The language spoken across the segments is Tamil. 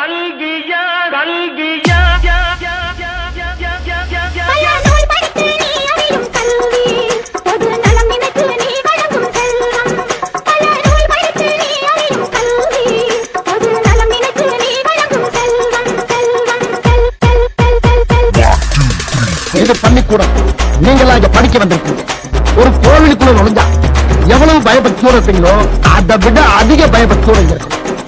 கல்கியா கல்கியா இது பள்ளிக்கூடம். நீங்களா இங்க படிக்க வந்திருக்கீங்க ஒரு கோவிலுக்குள்ள நுழைஞ்சா எவ்வளவு பயபக்தியோட இருப்பீங்களோ அதை விட அதிக பயபக்தியோட இருக்கும்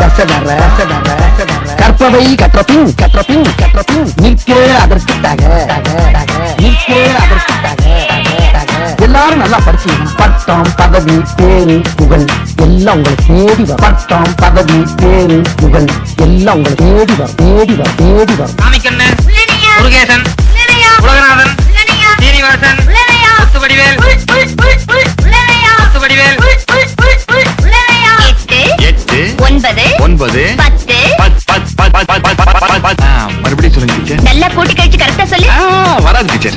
கசடற கற்பவை கற்றபின் கற்றபின் கற்றபின். நிற்க அதற்கு தக நிற்க அதற்கு தக எல்லாரும் நல்லா படிச்சீங்க பட்டம் பதவி பேரு புகழ். எல்லாம் உங்களை தேடி வரும். பட்டம் பதவி பேரு புகழ். எல்லாம் உங்களை தேடி வரும். தேடி வரும். தேடி வரும். முருகேசன் உலகநாதன் சீனிவாசன் ஒன்பது. பத்து. மறுபடியும் சொல்லுங்க டீச்சர். நல்லா கூட்டி கழிச்சு கரெக்டா சொல்லு. வராது டீச்சர்.